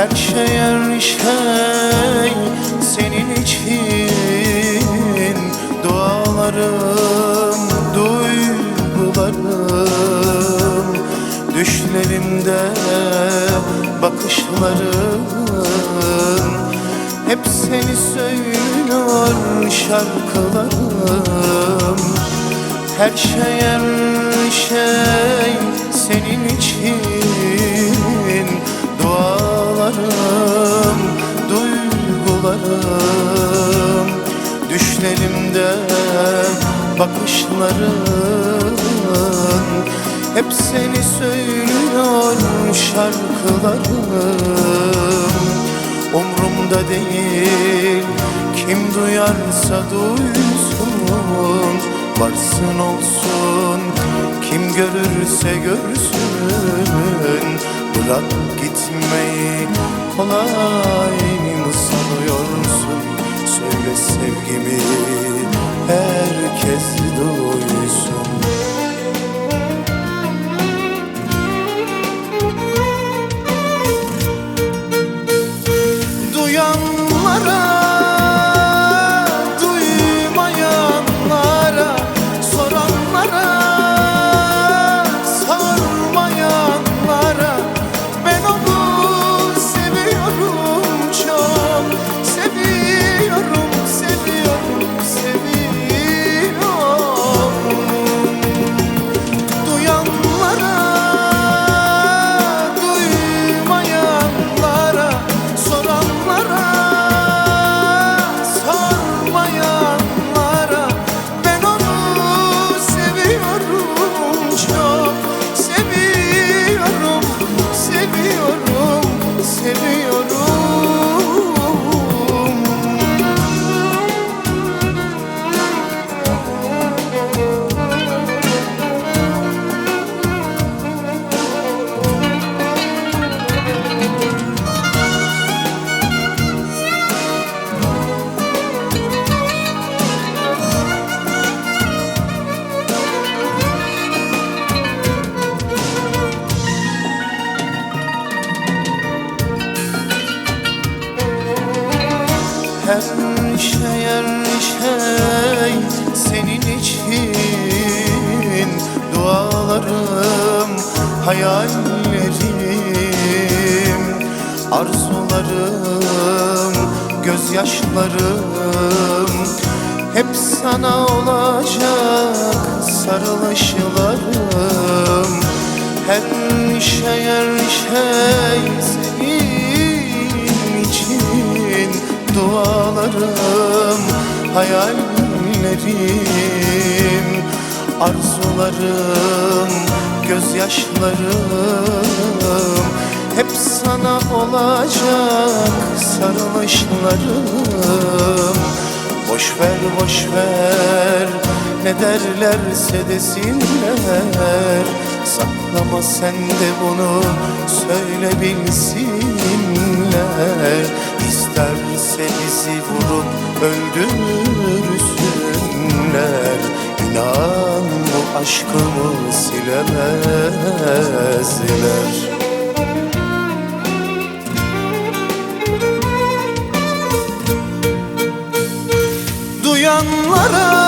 şey her şey senin için. Dualarım, duygularım Düşlerimde bakışlarım. Hep seni söylüyor şarkılarım. Her şey her şey bakışların Hep seni söylüyor şarkılarım Umrumda değil kim duyarsa duysun. Varsın olsun kim görürse görsün. Bırak gitmeyi kolay mı sanıyorsun? Söyle sevgimi hayallerim Arzularım, gözyaşlarım Hep sana olacak sarılışlarım. Her şey her şey senin için Dualarım, hayallerim Arzularım, gözyaşlarım. Hep sana olacak sarılışlarım. Boş ver boş ver ne derlerse desinler. Saklama sen de bunu söyle bilsinler İsterse bizi vurup öldürsünler İnan aşkımı silemezler Duyanlara,